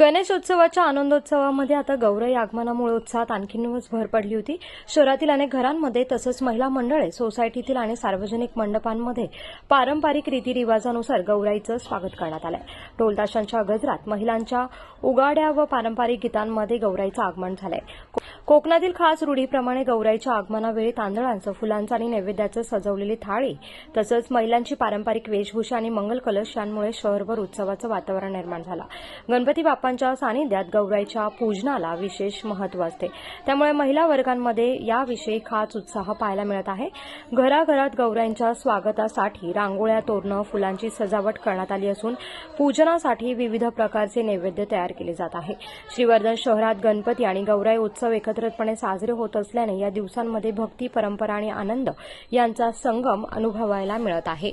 गणेशोत्सवाच्या आनंदोत्सवामध्ये आता गौराई आगमनामुळे उत्साहात आणखीनच भर पडली होती. शहरातील अनेक घरांमध्ये तसंच महिला मंडळे सोसायटीतील आणि सार्वजनिक मंडपांमध्ये पारंपरिक रीतिरिवाजानुसार गौराईचं स्वागत करण्यात आलं ढोलताशांच्या गजरात महिलांच्या उगाड्या व पारंपरिक गीतांमध्ये गौराईचं आगमन झालंय. कोकणातील खास रूढीप्रमाणे गौराईच्या आगमनावेळी तांदळांचं फुलांचं आणि नैवेद्याचं सजवलेली थाळी तसंच महिलांची पारंपरिक वेशभूषा आणि मंगल कलश यांमुळे शहरभर उत्सवाचं वातावरण निर्माण झालं. गणपती बाप्पांच्या सानिध्यात गौराईच्या पूजनाला विशेष महत्त्व असते. त्यामुळे महिला वर्गांमध्ये याविषयी खास उत्साह पाहायला मिळत आहे. घराघरात गौराईंच्या स्वागतासाठी रांगोळ्या तोरणं फुलांची सजावट करण्यात आली असून पूजनासाठी विविध प्रकारचे नैवेद्य तयार केले जात आहे. श्रीवर्धन शहरात गणपती आणि गौराई उत्सव एकत्रितपणे साजरे होत असल्याने या दिवसांमध्ये भक्ती परंपरा आणि आनंद यांचा संगम अनुभवायला मिळत आहे.